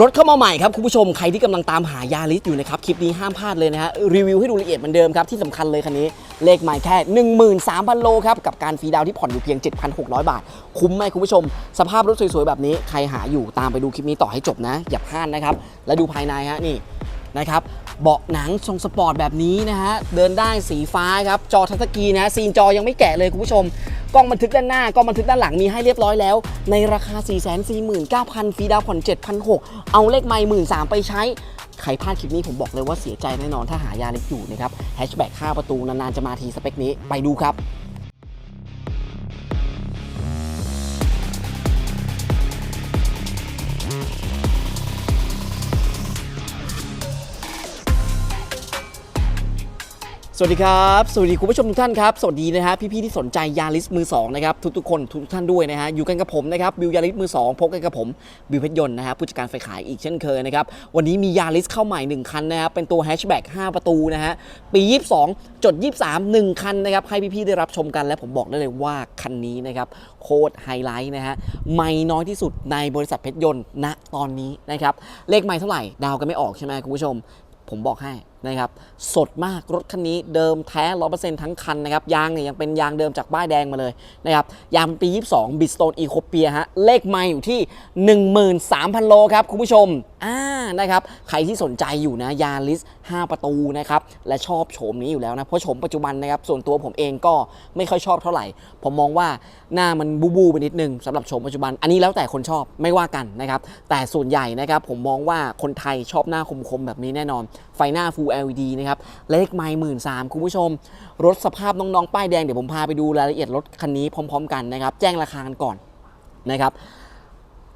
รถเข้ามาใหม่ครับ คุณผู้ชมใครที่กำลังตามหายาริสอยู่นะครับ คลิปนี้ห้ามพลาดเลยนะฮะ รีวิวให้ดูละเอียดเหมือนเดิมครับ ที่สำคัญเลยคันนี้ เลขหมายแค่ 13,000 โลครับ กับการฟรีดาวที่ผ่อนอยู่เพียง 7,600 บาท คุ้มไหมคุณผู้ชม สภาพรถสวย ๆ แบบนี้ ใครหาอยู่ตามไปดูคลิปนี้ต่อให้จบนะ อย่าพลาดนะครับ และดูภายในฮะนี่นะครับ เบาะหนังทรงสปอร์ตแบบนี้นะฮะ เดินได้สีฟ้าครับ จอทัชสกรีนนะซีนจอยังไม่แกะเลยคุณผู้ชม กล้องบันทึกด้านหน้ากล้องบันทึกด้านหลังมีให้เรียบร้อยแล้ว ในราคา 4 4 9 0 0 0ฟรีดาวผ่อน7,600 เอาเลขไม่หมื่นสามไปใช้ ใครพลาดคลิปนี้ผมบอกเลยว่าเสียใจแน่นอนถ้าหายาเล็กอยู่นะครับแฮชแบ็ก5ประตูนานๆจะมาทีสเปคนี้ไปดูครับ สวัสดีครับ สวัสดีคุณผู้ชมทุกท่านครับ สวัสดีนะฮะพี่ๆที่สนใจยาริสมือ2นะครับทุกๆคนทุกท่านด้วยนะฮะอยู่กันกับผมนะครับบิวยาริสมือ2พบกันกับผมบิวเพชรยนต์นะฮะผู้จัดการไฟขายอีกเช่นเคยนะครับวันนี้มียาริสเข้าใหม่ 1 คันนะครับเป็นตัวแฮชแบ็ก5ประตูนะฮะปี 22 จด 23 1 คันนะครับให้พี่ๆได้รับชมกันและผมบอกได้เลยว่าคันนี้นะครับโคตรไฮไลท์นะฮะไม่น้อยที่สุดในบริษัทเพชรยนต์ณตอนนี้นะครับเลขไม่เท่าไหร่ดาวกันไม่ออกใช่ไหมคุณผู้ชม ผมบอกให้นะครับสดมากรถคันนี้เดิมแท้ร้อเปอร์เซ็นต์ทั้งคันนะครับยางเนี่ยยังเป็นยางเดิมจากป้ายแดงมาเลยนะครับยางปี 22 b i t s t o n e e c o p i a ฮะเลขไม่อยู่ที่ 13,000 โลครับคุณผู้ชมอ่านะครับใครที่สนใจอยู่นะยาริส5 ประตูนะครับและชอบโฉมนี้อยู่แล้วนะ เพราะโฉมปัจจุบันนะครับส่วนตัวผมเองก็ไม่ค่อยชอบเท่าไหร่ ผมมองว่าหน้ามันบูบูไปนิดนึงสำหรับโฉมปัจจุบันอันนี้แล้วแต่คนชอบไม่ว่ากันนะครับแต่ส่วนใหญ่นะครับผมมองว่าคนไทยชอบหน้าคมๆแบบนี้แน่นอนไฟหน้า Full LED นะครับเลขไม่หมื่นสามคุณผู้ชม รถสภาพน้องๆ ป้ายแดง เดี๋ยวผมพาไปดูรายละเอียดรถคันนี้พร้อม ๆ กันนะครับ แจ้งราคากันก่อนนะครับ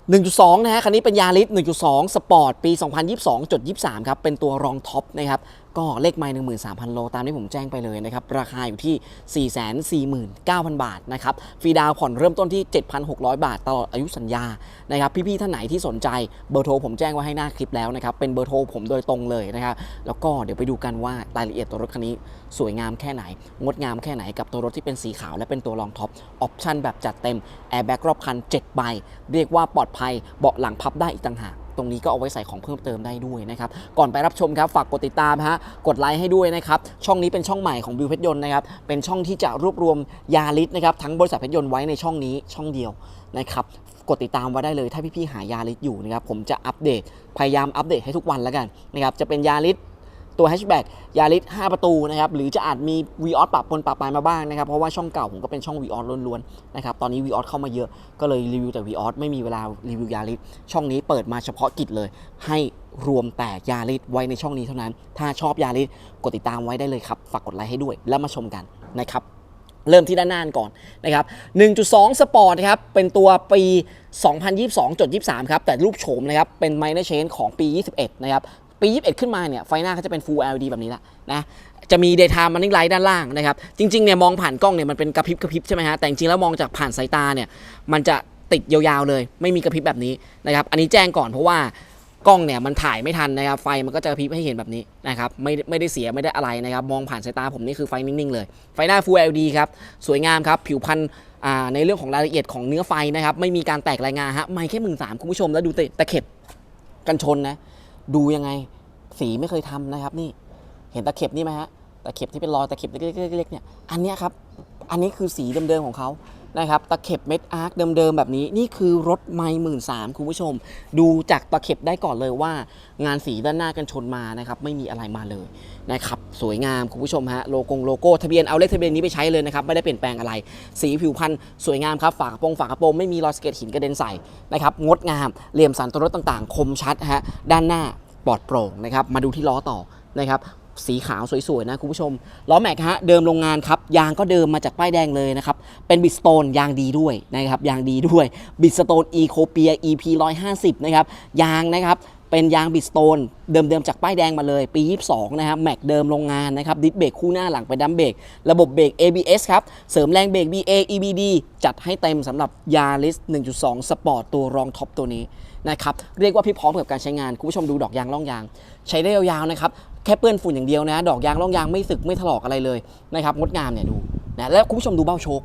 1.2 นะฮะคันนี้เป็นยาริส1.2 สปอร์ต ปี 2022.23 ครับ เป็นตัวรองท็อปนะครับ ก็เลขไมล์13,000โลตามที่ผมแจ้งไปเลยนะครับ ราคาอยู่ที่ 449,000 บาทนะครับฟรีดาวผ่อนเริ่มต้นที่ 7,600 บาทตลอดอายุสัญญานะครับพี่ๆท่านไหนที่สนใจเบอร์โทรผมแจ้งไว้ให้หน้าคลิปแล้วนะครับเป็นเบอร์โทรผมโดยตรงเลยนะครับแล้วก็เดี๋ยวไปดูกันว่ารายละเอียดตัวรถคันนี้สวยงามแค่ไหน งดงามแค่ไหนกับตัวรถที่เป็นสีขาวและเป็นตัวรองท็อปออปชั่นแบบจัดเต็มแอร์แบ็กรอบคัน7ใบเรียกว่าปลอดภัยเบาะหลังพับได้อีกต่างหาก ตรงนี้ก็เอาไว้ใส่ของเพิ่มเติมได้ด้วยนะครับ ก่อนไปรับชมครับฝากกดติดตามฮะกดไลค์ให้ด้วยนะครับ ช่องนี้เป็นช่องใหม่ของบิวเพชรยนต์นะครับ เป็นช่องที่จะรวบรวมยาลิสนะครับทั้งบริษัทเพชรยนต์ไว้ในช่องนี้ช่องเดียวนะครับกดติดตามไว้ได้เลยถ้าพี่ๆหายาลิสอยู่นะครับผมจะอัปเดตพยายามอัปเดตให้ทุกวันแล้วกันนะครับจะเป็นยาลิส ตัวแฮชแบ็กยาริส5ประตูนะครับหรือจะอาจมีวีออสปรับปนปรับปลายมาบ้างนะครับเพราะว่าช่องเก่าผมก็เป็นช่องวีออสล้วนๆนะครับตอนนี้วีออสเข้ามาเยอะก็เลยรีวิวแต่วีออสไม่มีเวลารีวิวยาริสช่องนี้เปิดมาเฉพาะกิจเลย ให้รวมแต่ยาริสไว้ในช่องนี้เท่านั้น ถ้าชอบยาริสกดติดตามไว้ได้เลยครับฝากกดไลค์ให้ด้วย แล้วมาชมกันนะครับเริ่มที่ด้านหน้ากันก่อนนะครับ 1.2 สปอร์ตนะครับ เป็นตัวปี 2022.23 ครับ แต่รูปโฉมนะครับ เป็นไมเนอร์เชนของปี 21 นะครับ ปี 21 ขึ้นมาเนี่ยไฟหน้าเขาจะเป็น Full LED แบบนี้ละนะจะมี Daytime Running Light ด้านล่างนะครับ จริงๆเนี่ยมองผ่านกล้องเนี่ยมันเป็นกระพริบกระพริบใช่ไหมฮะแต่จริงๆแล้วมองจากผ่านสายตาเนี่ยมันจะติดยาวๆเลย ไม่มีกระพริบแบบนี้นะครับอันนี้แจ้งก่อนเพราะว่ากล้องเนี่ยมันถ่ายไม่ทันนะครับไฟมันก็จะกระพริบให้เห็นแบบนี้นะครับไม่ไม่ได้เสียไม่ได้อะไรนะครับมองผ่านสายตาผมนี่คือไฟนิ่งๆเลย ไฟหน้า Full LED ครับสวยงามครับผิวพันธุ์ในเรื่องของรายละเอียดของเนื้อไฟนะครับไม่มีการแตกรายงานฮะไม่แค่หมื่นสามคุณผู้ชมแล้วดูตะเข็บกันชนนะ ดูยังไงสีไม่เคยทำนะครับนี่เห็นตะเข็บนี่ไหมฮะตะเข็บที่เป็นรอยตะเข็บเล็กๆๆๆเนี่ยอันนี้ครับอันนี้คือสีเดิมๆของเขา นะครับตะเข็บเม็ดอาร์คเดิมๆแบบนี้นี่คือรถไม่หมื่นสามคุณผู้ชม ดูจากตะเข็บได้ก่อนเลยว่า งานสีด้านหน้ากันชนมานะครับไม่มีอะไรมาเลยนะครับสวยงามคุณผู้ชมฮะโลโกงโลโก้ทะเบียนเอาเลขทะเบียนนี้ไปใช้เลยนะครับไม่ได้เปลี่ยนแปลงอะไร สีผิวพรรณสวยงามครับฝากระโปรงฝากระโปรงไม่มีรอยสเก็ดหินกระเด็นใส่นะครับงดงามเหลี่ยมสันตัวรถต่างๆ คมชัดฮะด้านหน้าปลอดโปร่งนะครับมาดูที่ล้อต่อนะครับ สีขาวสวยๆนะคุณผู้ชมล้อแม็กฮะเดิมโรงงานครับยางก็เดิมมาจากป้ายแดงเลยนะครับเป็นบิสโตนยางดีด้วยนะครับยางดีด้วยบิสโตนอีโคเปีย EP 150นะครับยางนะครับเป็นยางบิสโตนเดิมๆจากป้ายแดงมาเลย ปี 22 นะครับแม็กเดิมโรงงานนะครับดิสเบรกคู่หน้าหลังไปดัมเบรกระบบเบรก ABS ครับเสริมแรงเบรก BA EBD จัดให้เต็มสำหรับ Yaris 1.2 Sport ตัวรองท็อปตัวนี้ นะครับเรียกว่าพี่พร้อมกับการใช้งานคุณผู้ชมดูดอกยางล่องยาง ใช้ได้ยาวๆนะครับแค่เปื้อนฝุ่นอย่างเดียวนะ ดอกยางล่องยางไม่สึกไม่ถลอกอะไรเลยนะครับงดงามเนี่ยดูนะแล้วคุณผู้ชมดูเบ้าโชค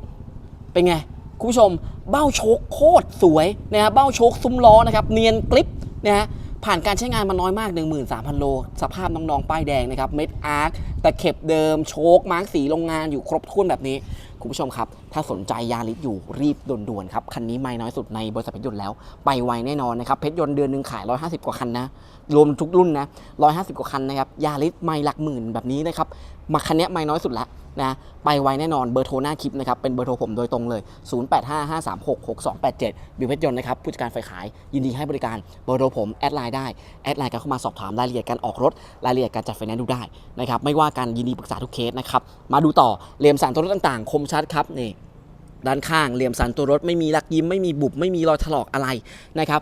เป็นไงคุณผู้ชมเบ้าโชคโคตรสวยนะฮะเบ้าโชคซุ้มล้อนะครับเนียนกริปนะฮะผ่านการใช้งานมาน้อยมาก 13,000 โล สภาพน้อง ๆ ป้ายแดงนะครับ เม็ดอาร์คแตะเข็บเดิม โชคมาร์กสีโรงงานอยู่ครบถ้วนแบบนี้ คุณผู้ชมครับ ถ้าสนใจยาลิสอยู่รีบด่วนๆครับ คันนี้ไม่น้อยสุดในบริษัทเพชรยนต์แล้ว ไปไวแน่นอนนะครับ เพชรยนต์เดือนหนึ่งขาย 150 กว่าคันนะ รวมทุกรุ่นนะ150 กว่าคันนะครับยาลิสไม่หลักหมื่นแบบนี้นะครับมาคันนี้ไม่น้อยสุดละนะไปไวแน่นอนเบอร์โทรหน้าคลิปนะครับเป็นเบอร์โทรผมโดยตรงเลย 0855366287 บิวเพชรยนต์นะครับผู้จัดการฝ่ายขายยินดีให้บริการเบอร์โทรผมแอดไลน์ได้แอดไลน์กันเข้ามาสอบถามรายละเอียดการออกรถรายละเอียดการจัดไฟแนนซ์ดูได้นะครับไม่ว่ากันยินดีปรึกษาทุกเคสนะครับมาดูต่อเหลี่ยมสันตัวรถต่างๆ คมชัดครับนี่ด้านข้างเหลี่ยมสันตัวรถไม่มีลักยิ้มไม่มีบุบไม่มีรอยถลอกอะไรนะครับ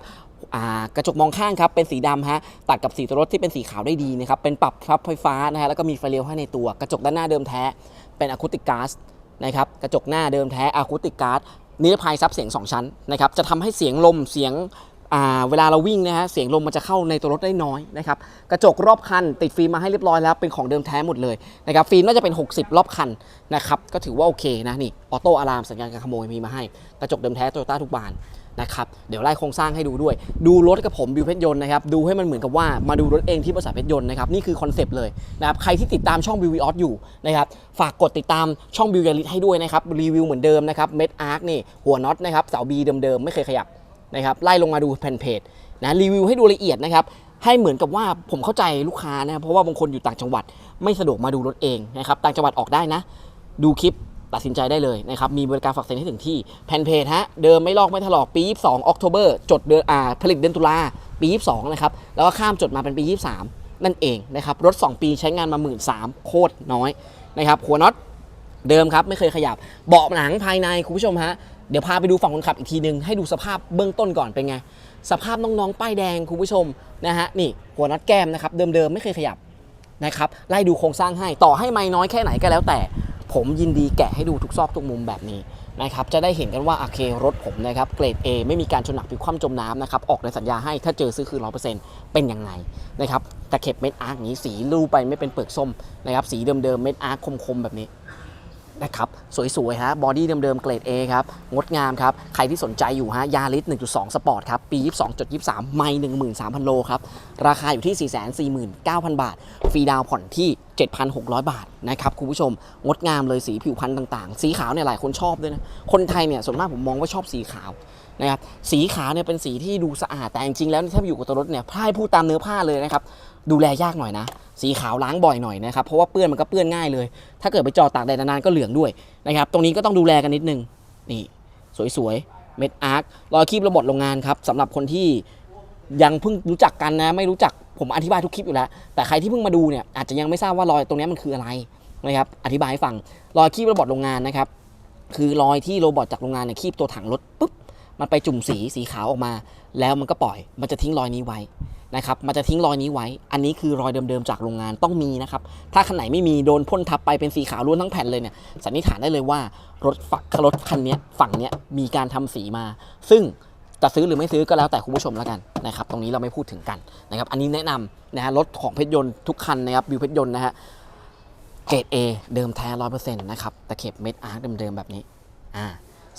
กระจกมองข้างครับเป็นสีดำฮะตัดกับสีตัวรถที่เป็นสีขาวได้ดีนะครับเป็นปรับพับไฟฟ้านะฮะแล้วก็มีไฟเลี้ยวให้ในตัวกระจกด้านหน้าเดิมแท้เป็นอะคูติกก๊าซนะครับกระจกหน้าเดิมแท้อะคูติกก๊าซนิรภัยซับเสียง 2 ชั้นนะครับจะทำให้เสียงลมเสียงเวลาเราวิ่งนะฮะเสียงลมมันจะเข้าในตัวรถได้น้อยนะครับกระจกรอบคัน ติดฟิล์มมาให้เรียบร้อยแล้วเป็นของเดิมแท้หมดเลยนะครับฟิล์มน่าจะเป็น 60 รอบคันนะครับก็ถือว่าโอเคนะนี่ออโต้อะลามสัญญาณการขโมยมีมาให้ กระจกเดิมแท้โตโยต้าทุกบาน นะครับเดี๋ยวไล่โครงสร้างให้ดูด้วย ดูรถกับผมบิวเพชรยนต์นะครับดูให้มันเหมือนกับว่ามาดูรถเองที่บริษัทเพชรยนต์นะครับนี่คือคอนเซปต์เลยนะครับใครที่ติดตามช่องบิววีออสอยู่นะครับฝากกดติดตามช่องบิวยาริสให้ด้วยนะครับรีวิวเหมือนเดิมนะครับเม็ดอาร์คนี่หัวน็อตนะครับเสาบีเดิมๆไม่เคยขยับนะครับไล่ลงมาดูแผ่นเพจนะรีวิวให้ดูละเอียดนะครับให้เหมือนกับว่าผมเข้าใจลูกค้านะครับเพราะว่าบางคนอยู่ต่างจังหวัด ไม่สะดวกมาดูรถเองนะครับต่างจังหวัดออกได้นะ ดูคลิป ตัดสินใจได้เลยนะครับ มีบริการฝากเซ็นให้ถึงที่แผ่นเพจฮะ เดิมไม่ลอกไม่ถลอกปี 22ออกโทเบอร์จดเดือนอ่าผลิตเดือนตุลาปี 22 นะครับ แล้วก็ข้ามจดมาเป็นปี 23 นั่นเองนะครับ รถ 2 ปีใช้งานมา 1 3ื่นโคตรน้อยนะครับหัวน็อตเดิมครับ ไม่เคยขยับ เบาะหนังภายในคุณผู้ชมฮะ เดี๋ยวพาไปดูฝั่งคนขับอีกทีนึง ให้ดูสภาพเบื้องต้นก่อนเป็นไง สภาพน้องๆป้ายแดงคุณผู้ชมนะฮะนี่หัวน็อตแก้มนะครับเดิมๆไม่เคยขยับนะครับไล่ดูโครงสร้างให้ต่อให้ไม่น้อยแค่ไหนก็แล้วแต่ ผมยินดีแกะให้ดูทุกซอกทุกมุมแบบนี้นะครับจะได้เห็นกันว่าโอเครถผมนะครับเกรด A ไม่มีการชนหนักผิวคว่ำจมน้ำนะครับออกในสัญญาให้ถ้าเจอซื้อคือ 100%เป็นยังไงนะครับแต่เข็บเม็ดอาร์คนี้สีรูไปไม่เป็นเปลือกส้มนะครับสีเดิมๆเม็ดอาร์คคมๆแบบนี้ นะครับสวยๆฮะบอดี้เดิมๆเกรด A ครับงดงามครับใครที่สนใจอยู่ฮะยาริส1.2 สปอร์ตครับปี 22.23 ไม่13,000 โลครับราคาอยู่ที่ 449,000 บาท ฟรีดาวผ่อนที่ 7,600 บาทนะครับคุณผู้ชมงดงามเลยสีผิวพันธ์ต่างๆ สีขาวเนี่ยหลายคนชอบด้วยนะคนไทยเนี่ยส่วนมากผมมองว่าชอบสีขาวนะครับสีขาวเนี่ยเป็นสีที่ดูสะอาดแต่จริงๆแล้วถ้าอยู่กับตัวรถเนี่ยถ้าให้พูดตามเนื้อผ้าเลยนะครับ ดูแลยากหน่อยนะ สีขาวล้างบ่อยหน่อยนะครับ เพราะว่าเปื้อนมันก็เปื้อนง่ายเลย ถ้าเกิดไปจอดตากแดดนานๆก็เหลืองด้วยนะครับ ตรงนี้ก็ต้องดูแลกันนิดนึง นี่ สวยๆ เม็ดอาร์ครอยคีบระบบโรงงานครับสำหรับคนที่ยังเพิ่งรู้จักกันนะ ไม่รู้จักผมอธิบายทุกคลิปอยู่แล้ว แต่ใครที่เพิ่งมาดูเนี่ยอาจจะยังไม่ทราบว่ารอยตรงนี้มันคืออะไรนะครับอธิบายให้ฟังรอยคีบระบบโรงงานนะครับคือรอยที่โรบอทจากโรงงานเนี่ยคีบตัวถังรถปุ๊บมันไปจุ่มสีสีขาวออกมา แล้วมันก็ปล่อยมันจะทิ้งรอยนี้ไว้ นะครับมันจะทิ้งรอยนี้ไว้ อันนี้คือรอยเดิมๆจากโรงงานต้องมีนะครับ ถ้าคันไหนไม่มีโดนพ่นทับไปเป็นสีขาวล้วนทั้งแผ่นเลยเนี่ยสันนิษฐานได้เลยว่ารถฝักรถคันนี้ฝั่งนี้มีการทำสีมา ซึ่งจะซื้อหรือไม่ซื้อก็แล้วแต่คุณผู้ชมแล้วกันนะครับตรงนี้เราไม่พูดถึงกันนะครับอันนี้แนะนำนะฮะรถของเพชรยนต์ทุกคันนะครับบิวเพชรยนต์นะฮะเกรด A เดิมแท้ร้อยเปอร์เซ็นต์นะครับตะเข็บเม็ดอาร์เดิมๆแบบนี้อ่า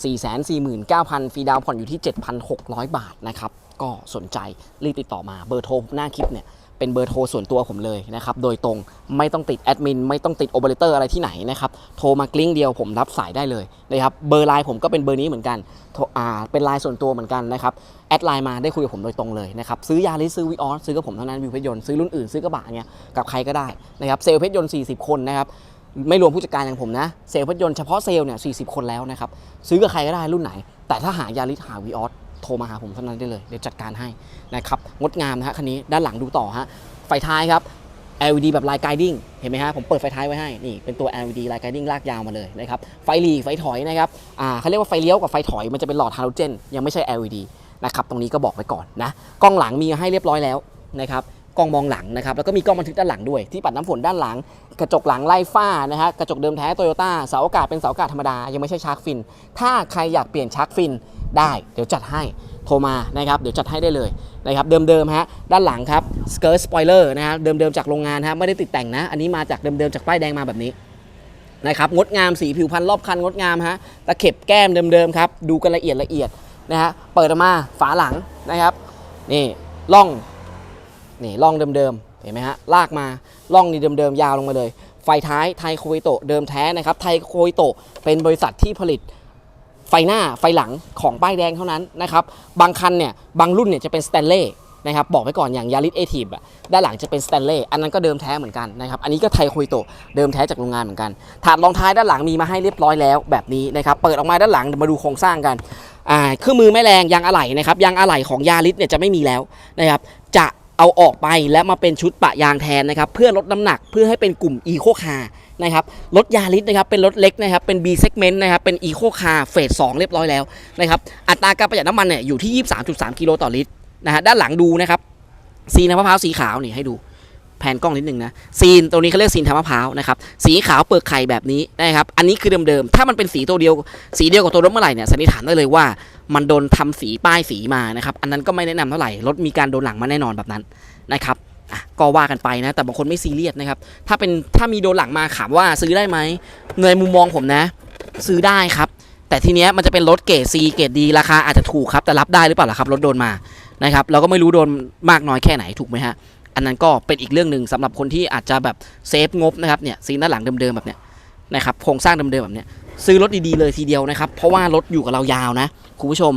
449,000 ฟรีดาวผ่อนอยู่ที่ 7,600 บาทนะครับ ก็สนใจรีบติดต่อมาเบอร์โทรหน้าคลิปเนี่ยเป็นเบอร์โทรส่วนตัวผมเลยนะครับ โดยตรงไม่ต้องติดแอดมินไม่ต้องติดโอเปอเรเตอร์อะไรที่ไหนนะครับ โทรมากลิ้งเดียวผมรับสายได้เลยนะครับ เบอร์ไลน์ผมก็เป็นเบอร์นี้เหมือนกันโทรอ่าเป็นไลน์ส่วนตัวเหมือนกันนะครับ แอดไลน์มาได้คุยกับผมโดยตรงเลยนะครับ ซื้อยาริสซื้อวิออสซื้อกับผมเท่านั้นวิวเพชรยนต์ซื้อรุ่นอื่นซื้อกระบะเนี่ยกับใครก็ได้นะครับ เซลล์เพชรยนต์40 คนนะครับ ไม่รวมผู้จัดการอย่างผมนะ เซลล์รถยนต์เฉพาะเซลล์เนี่ย40คนแล้วนะครับ ซื้อกับใครก็ได้รุ่นไหน แต่ถ้าหายาริสหาวีออสโทรมาหาผมเท่านั้นได้เลย เดี๋ยวจัดการให้นะครับงดงามนะฮะคันนี้ด้านหลังดูต่อฮะไฟท้ายครับ LED แบบลายไกดิ้งเห็นไหมฮะผมเปิดไฟท้ายไว้ให้นี่เป็นตัว LED ลายไกดิ้งลากยาวมาเลยนะครับไฟหลีไฟถอยนะครับอ่าเขาเรียกว่าไฟเลี้ยวกับไฟถอยมันจะเป็นหลอดฮาโลเจนยังไม่ใช่ LED นะครับตรงนี้ก็บอกไว้ก่อนนะกล้องหลังมีให้เรียบร้อยแล้วนะครับ กล้องมองหลังนะครับแล้วก็มีกล้องบันทึกด้านหลังด้วยที่ปัดน้ำฝนด้านหลัง กระจกหลังไล่ฝ้านะฮะกระจกเดิมแท้โตโยต้าเสาอากาศเป็นเสาอากาศธรรมดายังไม่ใช่ชาร์กฟิน ถ้าใครอยากเปลี่ยนชาร์กฟินได้เดี๋ยวจัดให้โทรมานะครับเดี๋ยวจัดให้ได้เลยนะครับเดิมๆฮะด้านหลังครับสเกิร์ตสปอยเลอร์นะฮะเดิมๆจากโรงงานฮะไม่ได้ติดแต่งนะ อันนี้มาจากเดิมๆจากป้ายแดงมาแบบนี้นะครับงดงามสีผิวพันธุ์รอบคันงดงามฮะตะเข็บแก้มเดิมๆครับดูกันละเอียดละเอียดนะฮะเปิดออกมาฝาหลังนะครับนี่ล่อง นี่ล่องเดิมๆ เห็นไหมฮะ ลากมาล่องนี่เดิมๆ ยาวลงมาเลย ไฟท้ายไทโคอิโตเดิมแท้นะครับ ไทโคอิโตเป็นบริษัทที่ผลิตไฟหน้าไฟหลังของป้ายแดงเท่านั้นนะครับ บางคันเนี่ย บางรุ่นเนี่ยจะเป็นสแตนเล่นะครับ บอกไว้ก่อนอย่างยาริสเอทีฟอะด้านหลังจะเป็นสแตนเล่อันนั้นก็เดิมแท้เหมือนกันนะครับ อันนี้ก็ไทโคอิโตเดิมแท้จากโรงงานเหมือนกัน ถาดรองท้ายด้านหลังมีมาให้เรียบร้อยแล้วแบบนี้นะครับ เปิดออกมาด้านหลังมาดูโครงสร้างกันเครื่องมือไม่แรงยางอะไหล่นะครับยางอะไหล่ของยาริสเนี่ยจะไม่มีแล้วนะครับจะ เอาออกไปและมาเป็นชุดปะยางแทนนะครับเพื่อลดน้ำหนักเพื่อให้เป็นกลุ่มอีโคคาร์นะครับรถยาริสนะครับเป็นรถเล็กนะครับเป็น B segment นะครับเป็นอีโคคาร์เฟส2เรียบร้อยแล้วนะครับอัตราการประหยัดน้ำมันเนี่ยอยู่ที่ 23.3 กิโลต่อลิตรนะฮะด้านหลังดูนะครับซีน้ำมะพร้าวสีขาวนี่ให้ดู นกล้องนิดนึงนะซีนตรงนี้เขาเรียกซีนทางมะพร้าวนะครับสีขาวเปลือกไข่แบบนี้นะครับอันนี้คือเดิมๆถ้ามันเป็นสีตัวเดียว สีเดียวกับตัวรถเมื่อไหร่เนี่ยสันนิษฐานได้เลยว่ามันโดนทำสีป้ายสีมานะครับอันนั้นก็ไม่แนะนำเท่าไหร่รถมีการโดนหลังมาแน่นอนแบบนั้นนะครับอะก็ว่ากันไปนะ แต่บางคนไม่ซีเรียสนะครับ ถ้าเป็นถ้ามีโดนหลังมาถามว่าซื้อได้ไหมในมุมมองผมนะ ซื้อได้ครับ แต่ทีเนี้ยมันจะเป็นรถเกรด C เกรด D ราคาอาจจะถูกครับ แต่รับได้หรือเปล่าล่ะครับรถโดนมานะครับ เราก็ไม่รู้โดนมากน้อยแค่ไหนถูกไหมฮะ อันนั้นก็เป็นอีกเรื่องหนึ่งสำหรับคนที่อาจจะแบบเซฟงบนะครับเนี่ยซีนด้านหลังเดิมๆแบบเนี้ยนะครับโครงสร้างเดิมๆแบบเนี้ยซื้อรถดีๆเลยทีเดียวนะครับ เพราะว่ารถอยู่กับเรายาวนะคุณผู้ชม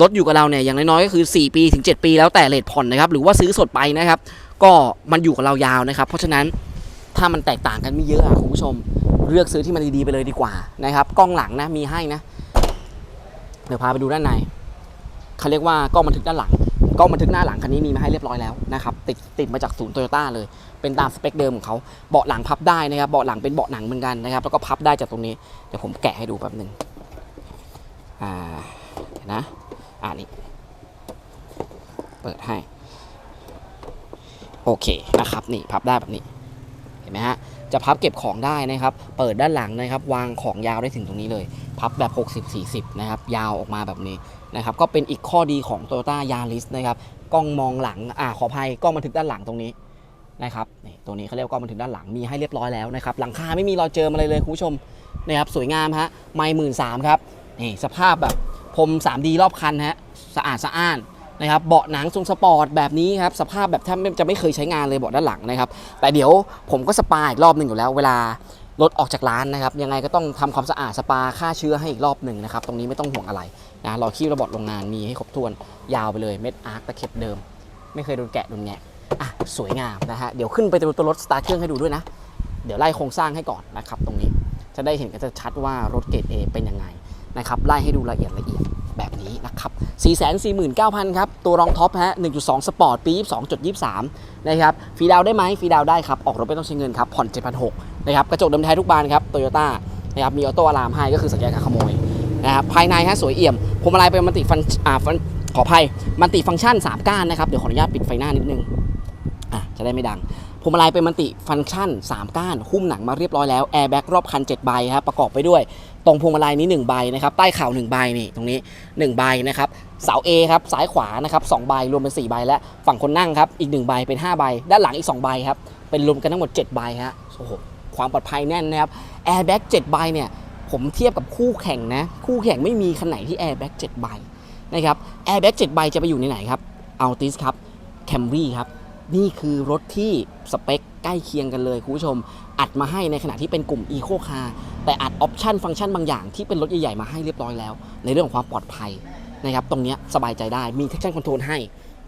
รถอยู่กับเราเนี่ยอย่างน้อยๆก็คือ 4 ปีถึง 7 ปีแล้วแต่เลทผ่อนนะครับหรือว่าซื้อสดไปนะครับ ก็มันอยู่กับเรายาวนะครับ เพราะฉะนั้นถ้ามันแตกต่างกันไม่เยอะอะคุณผู้ชม เลือกซื้อที่มันดีๆไปเลยดีกว่านะครับกล้องหลังนะมีให้นะ เดี๋ยวพาไปดูด้านในเขาเรียกว่ากล้องบันทึกด้านหลัง กล้องบันทึกหน้าหลังคันนี้มีมาให้เรียบร้อยแล้วนะครับติดติดมาจากศูนย์โตโยต้าเลย เป็นตามสเปคเดิมของเขาเบาะหลังพับได้นะครับเบาะหลังเป็นเบาะหนังเหมือนกันนะครับแล้วก็พับได้จากตรงนี้เดี๋ยวผมแกะให้ดูแป๊บหนึ่งอ่านะอ่านี่เปิดให้โอเคนะครับนี่พับได้แบบนี้เห็นไหมฮะจะพับเก็บของได้นะครับ เปิดด้านหลังนะครับ วางของยาวได้ถึงตรงนี้เลย พับแบบ 60-40 นะครับ ยาวออกมาแบบนี้ นะครับก็เป็นอีกข้อดีของ Toyota Yaris นะครับกล้องมองหลังอ่าขออภัยกล้องบันทึกด้านหลังตรงนี้นะครับนี่ตัวนี้เขาเรียกว่ากล้องบันทึกด้านหลังมีให้เรียบร้อยแล้วนะครับหลังคาไม่มีรอยเจิมอะไรเลยคุณผู้ชมนะครับสวยงามฮะไม่หมื่นสามครับนี่สภาพแบบพรม 3D รอบคันฮะสะอาดสะอ้านนะครับเบาะหนังทรงสปอร์ตแบบนี้ครับสภาพแบบแทบจะไม่เคยใช้งานเลยเบาะด้านหลังนะครับแต่เดี๋ยวผมก็สปาอีกรอบหนึ่งอยู่แล้วเวลารถออกจากร้านนะครับยังไงก็ต้องทำความสะอาดสปาฆ่าเชื้อให้อีกรอบหนึ่งนะครับตรงนี้ไม่ต้องห่วงอะไร นะรอคีบระบบโรงงานมีให้ครบถ้วนยาวไปเลยเม็ดอาร์คตะเข็บเดิม ไม่เคยโดนแกะโดนแงะอะสวยงามนะฮะเดี๋ยวขึ้นไปดูตัวรถสตาร์เครื่องให้ดูด้วยนะ เดี๋ยวไล่โครงสร้างให้ก่อนนะครับตรงนี้จะได้เห็นกันชัดว่ารถเกรด A เป็นยังไงนะครับไล่ให้ดูละเอียดละเอียดแบบนี้นะครับ 449,000 ครับ ตัวรองท็อปฮะ 1.2 สปอร์ต ปี 22.23 นะครับ ฟรีดาวได้ไหมฟรีดาวได้ครับ ออกรถไม่ต้องใช้เงินครับ ผ่อน 7,600 นะครับ กระจกเดิมแท้ทุกบานครับ โตโยต้า นะครับ มีออโต้อะลามให้ ก็คือสัญญาการขโมย นะครับภายในฮะสวยเอี่ยมพวงมาลัยเป็นมัลติฟังอ่าฟังขออภัยมัลติฟังก์ชัน3ก้านนะครับเดี๋ยวขออนุญาตปิดไฟหน้านิดนึงอะจะได้ไม่ดังพวงมาลัยเป็นมัลติฟังก์ชัน 3 ก้าน หุ้มหนังมาเรียบร้อยแล้วแอร์แบ็กรอบคัน 7 ใบครับประกอบไปด้วย ตรงพวงมาลัยนี้ 1 ใบนะครับใต้เข่า1ใบนี่ตรงนี้ 1 ใบนะครับเสา A ครับซ้ายขวานะครับ2ใบรวมเป็น 4 ใบและฝั่งคนนั่งครับอีก 1 ใบเป็น 5 ใบ ด้านหลังอีก 2 ใบครับเป็นรวมกันทั้งหมด 7 ใบฮะโอ้โหความปลอดภัยแน่นนะครับแอร์แบ็ก7ใบเนี่ย ผมเทียบกับคู่แข่งนะ คู่แข่งไม่มีคันไหนที่แอร์แบ็ก7ใบนะครับแอร์แบ็ก7ใบจะไปอยู่ในไหนครับอัลติสครับแคมรี่ครับ นี่คือรถที่สเปคใกล้เคียงกันเลยคุณผู้ชม อัดมาให้ในขณะที่เป็นกลุ่ม Eco Car แต่อัดออปชันฟังก์ชันบางอย่างที่เป็นรถใหญ่ๆมาให้เรียบร้อยแล้ว ในเรื่องของความปลอดภัยนะครับตรงนี้สบายใจได้มี traction control ให้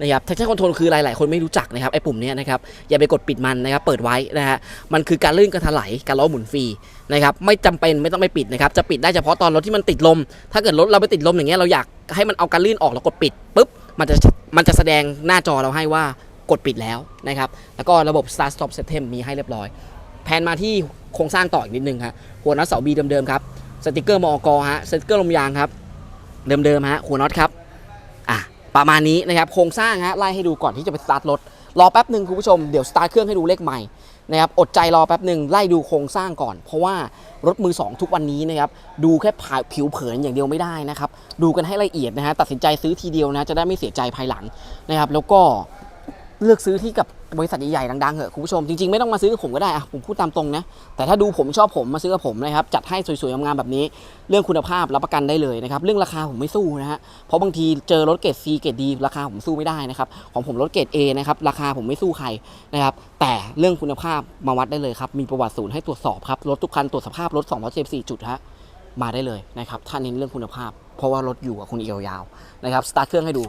นะครับ traction control คือหลายๆคนไม่รู้จักนะครับไอ้ปุ่มนี้นะครับอย่าไปกดปิดมันนะครับเปิดไว้นะฮะมันคือการลื่นการถลายการล้อหมุนฟรีนะครับไม่จำเป็นไม่ต้องไปปิดนะครับจะปิดได้เฉพาะตอนรถที่มันติดลม ถ้าเกิดรถเราไปติดลมอย่างเงี้ยเราอยากให้มันเอาการลื่นออกเรากดปิดปุ๊บมันจะมันจะแสดงหน้าจอเราให้ว่ากดปิดแล้วนะครับแล้วก็ระบบ start stop system มีให้เรียบร้อยแผนมาที่โครงสร้างต่ออีกนิดนึงครับหัวน็อตเสาบีเดิมๆครับสติกเกอร์มอกฮะสติกเกอร์ลมยางครับเดิมๆฮะหัวน็อตครับ ประมาณนี้นะครับโครงสร้างฮะไล่ให้ดูก่อนที่จะไปสตาร์ทรถรอแป๊บหนึ่งคุณผู้ชมเดี๋ยวสตาร์ทเครื่องให้ดูเลขใหม่นะครับอดใจรอแป๊บหนึ่งไล่ดูโครงสร้างก่อน เพราะว่ารถมือสองทุกวันนี้นะครับดูแค่ผ่าผิวเผินอย่างเดียวไม่ได้นะครับดูกันให้ละเอียดนะฮะตัดสินใจซื้อทีเดียวนะจะได้ไม่เสียใจภายหลังนะครับแล้วก็เลือกซื้อที่กับ บริษัทใหญ่ๆดังๆเหอะคุณผู้ชมจริงๆไม่ต้องมาซื้อผมก็ได้อะผมพูดตามตรงนะแต่ถ้าดูผมชอบผมมาซื้อกับผมนะครับจัดให้สวยๆงามๆแบบนี้ เรื่องคุณภาพรับประกันได้เลยนะครับเรื่องราคาผมไม่สู้นะฮะเพราะบางทีเจอรถเกรด C เกรด D ราคาผมสู้ไม่ได้นะครับของผมรถเกรด A นะครับราคาผมไม่สู้ใครนะครับแต่เรื่องคุณภาพมาวัดได้เลยครับมีประวัติศูนย์ให้ตรวจสอบครับรถทุกคันตรวจสภาพรถ214จุดฮะมาได้เลยนะครับถ้าเน้นเรื่องคุณภาพ เพราะว่ารถอยู่กับคุณอีกยาวๆนะครับสตาร์ทเครื่องให้ดู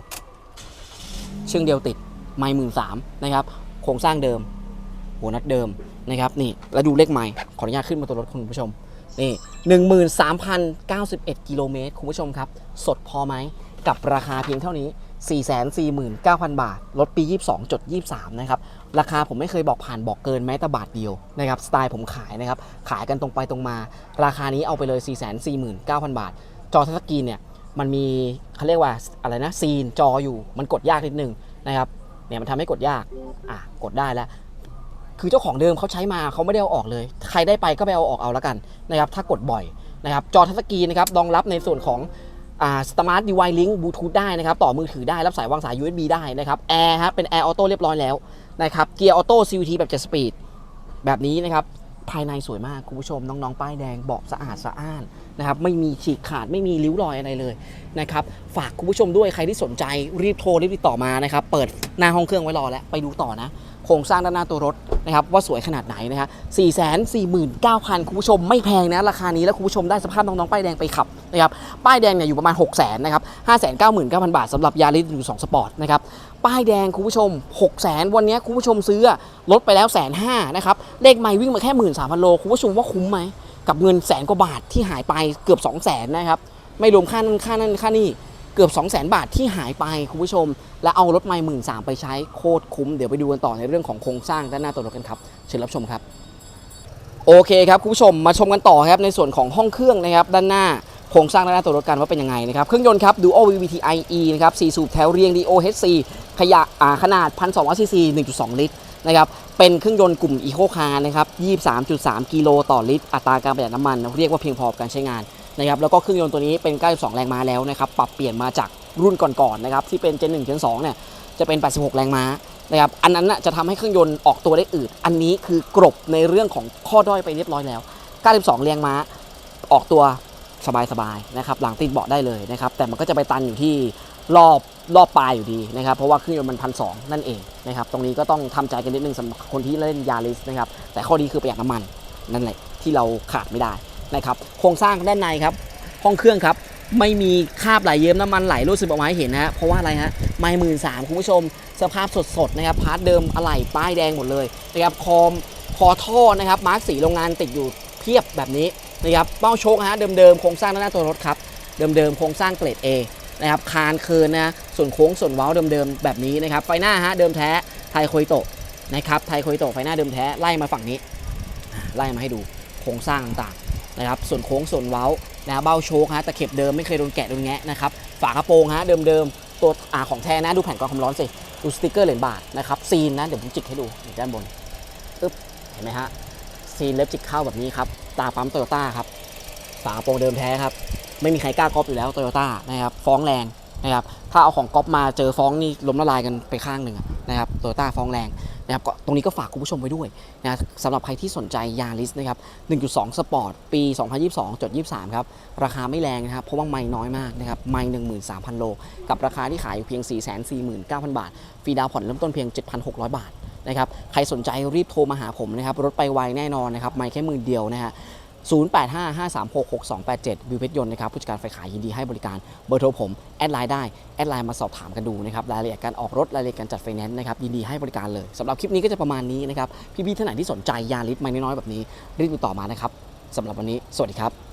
เชื่องเดียวติดไม่หมื่นสามนะครับ โครงสร้างเดิม หัวนัดเดิมนะครับนี่แล้วดูเลขไม้ขออนุญาตขึ้นมาตัวรถคุณผู้ชมนี่หนึ่งหมื่นสามพันเก้าสิบเอ็ดกิโลเมตรคุณผู้ชมครับ สดพอไหมกับราคาเพียงเท่านี้ 4 4 9 0 0 0 บาทรถปี 22จด23 นะครับ ราคาผมไม่เคยบอกผ่านบอกเกินแม้แต่บาทเดียวนะครับ สไตล์ผมขายนะครับ ขายกันตรงไปตรงมา ราคานี้เอาไปเลย 4 4 9 0 0 0 บาท จอทัชสกรีนเนี่ย มันมีเขาเรียกว่าอะไรนะ ซีนจออยู่ มันกดยากนิดนึงนะครับ เนี่ยมันทำให้กดยากอะกดได้แล้ว คือเจ้าของเดิมเขาใช้มาเขาไม่ได้เอาออกเลย ใครได้ไปก็ไปเอาออกเอาแล้วกันนะครับถ้ากดบ่อยนะครับจอทัชสกรีนนะครับรองรับในส่วนของอ่าสมาร์ทดีไวลิงบลูทูธได้นะครับ ต่อมือถือได้ รับสายวางสาย USB ได้นะครับแอร์ฮะเป็นแอร์ออโต้เรียบร้อยแล้วนะครับเกียร์ออโต้ CVT แบบ7สปีดแบบนี้นะครับ ภายในสวยมาก คุณผู้ชมน้อง ๆ ป้ายแดงเบาะสะอาดสะอ้านนะครับไม่มีฉีกขาดไม่มีริ้วรอยอะไรเลยนะครับฝากคุณผู้ชมด้วยใครที่สนใจรีบโทรรีบติดต่อมานะครับเปิดหน้าห้องเครื่องไว้รอแล้วไปดูต่อนะโครงสร้างด้านหน้าตัวรถนะครับว่าสวยขนาดไหนนะฮะ4 4 9 0 0 0คุณผู้ชมไม่แพงนะราคานี้แล้วคุณผู้ชมได้สภาพน้องๆป้ายแดงไปขับนะครับป้ายแดงเนี่ยอยู่ประมาณ6 0 0 0 0นะครับ5 9 9 0 0 0บาทสำหรับยาริสอยู่2สปอร์ตนะครับป้ายแดงคุณผู้ชม6 0 0 0 0วันนี้คุณผู้ชมซื้อลดไปแล้วแสนห้านะครับเลขไม่วิ่งมาแค่1 3 0 0 0โลคุณผู้ชมว่าคุ้มไหม กับเงินแสนกว่าบาทที่หายไปเกือบ 2 0 0 0 0 0นะครับ ไม่รวมค่านั้นค่านั้นค่านี่เกือบ 2 0 0 0 0 0บาทที่หายไปคุณผู้ชม และเอารถไม่หมื่นสามไปใช้โคตรคุ้ม เดี๋ยวไปดูกันต่อในเรื่องของโครงสร้างด้านหน้าตัวรถกันครับเชิญรับชมครับ โอเคครับคุณผู้ชมมาชมกันต่อครับในส่วนของห้องเครื่องนะครับด้านหน้าโครงสร้างด้านหน้าตัวรถกันว่าเป็นยังไงนะครับ เครื่องยนต์ครับ Duo VVT IE นะครับ4สูบแถวเรียง DOHC ขยะอ่าขนาด 1,200ซีซี1.2 ลิตร นะครับ เป็นเครื่องยนต์กลุ่ม Eco Car นะครับ 23.3 กิโลต่อลิตร อัตราการประหยัดน้ำมัน เรียกว่าเพียงพอกับการใช้งานนะครับ แล้วก็เครื่องยนต์ตัวนี้เป็น 92 แรงม้าแล้วนะครับ ปรับเปลี่ยนมาจากรุ่นก่อนๆนะครับ ที่เป็น Gen 1 Gen 2เนี่ย จะเป็น 86 แรงม้านะครับ อันนั้นนะจะทำให้เครื่องยนต์ออกตัวได้อืด อันนี้คือกรบในเรื่องของข้อด้อยไปเรียบร้อยแล้ว 92 แรงม้า ออกตัวสบายๆนะครับ หลังติดเบาะได้เลยนะครับ แต่มันก็จะไปตันอยู่ที่ รอบรอบปลายอยู่ดีนะครับ เพราะว่าเครื่องยนต์มันพันสนั่นเองนะครับ ตรงนี้ก็ต้องทำใจกันนิดนึงสำหรับคนที่เล่นยาริสนะครับ แต่ข้อดีคือประหยัดน้ำมันนั่นแหละที่เราขาดไม่ได้นะครับ โครงสร้างด้านในครับ ห้องเครื่องครับ ไม่มีคราบไหลเยิ้มน้ำมันไหลรูดซึมออกมาให้เห็นนะฮะเพราะว่าอะไรฮะไม่หมื่นสามคุณผู้ชม สภาพสดๆนะครับพาร์ทเดิมอะไหล่ป้ายแดงหมดเลยนะครับคอมคอท่อนะครับมาร์กสีโรงงานติดอยู่เพียบแบบนี้นะครับเป้าโชคฮะเดิมๆโครงสร้างด้านหน้าตัวรถครับเดิมๆโครงสร้างเกรด A นะครับคานเคินนะส่วนโค้งส่วนเว้าเดิมๆแบบนี้นะครับไฟหน้าฮะเดิมแท้ไทยโคยโตะนะครับไทยโคยโตะไฟหน้าเดิมแท้ไล่มาฝั่งนี้ ไล่มาให้ดูโครงสร้างต่างๆนะครับส่วนโค้งส่วนเว้านะเบ้าโชคฮะตะเข็บเดิมไม่เคยโดนแกะโดนแงะนะครับฝากระโปรงฮะเดิมๆตัวอ่าของแท้นะดูแผ่นกรองความร้อนสิดูสติกเกอร์เหรียญบาทนะครับซีนนะเดี๋ยวผมจิกให้ดูด้านบนอึ๊บเห็นไหมฮะซีนเล็บจิกเข้าแบบนี้ครับตาปั๊มโตโยต้าครับฝากระโปรงเดิมแท้ครับ ไม่มีใครกล้าก๊อปอยู่แล้วโตโยต้านะครับฟ้องแรงนะครับถ้าเอาของก๊อปมาเจอฟ้องนี่ล้มละลายกันไปข้างหนึ่งนะครับโตโยต้าฟ้องแรงนะครับก็ตรงนี้ก็ฝากคุณผู้ชมไว้ด้วยนะสำหรับใครที่สนใจยาริสนะครับ 1.2 สปอร์ต ปี 2022จด23 ครับ ราคาไม่แรงนะครับ เพราะว่าไม่น้อยมากนะครับ ไม่ 13,000 โล กับราคาที่ขายอยู่เพียง 449,000 บาท ฟรีดาวผ่อนเริ่มต้นเพียง 7,600 บาทนะครับ ใครสนใจรีบโทรมาหาผมนะครับ รถไปไวแน่นอนนะครับ ไม่แค่หมื่นเดียวนะฮะ 0855366287 วิวเพชรยนต์นะครับผู้จัดการฝ่ายขายยินดีให้บริการเบอร์โทรผม แอดไลน์ได้ แอดไลน์มาสอบถามกันดูนะครับรายละเอียดการออกรถรายละเอียดการจัดไฟแนนซ์นะครับยินดีให้บริการเลยสำหรับคลิปนี้ก็จะประมาณนี้นะครับพี่ๆท่านไหนที่สนใจยาลิสไม่น้อยๆแบบนี้รีบติดต่อมานะครับสำหรับวันนี้ สวัสดีครับ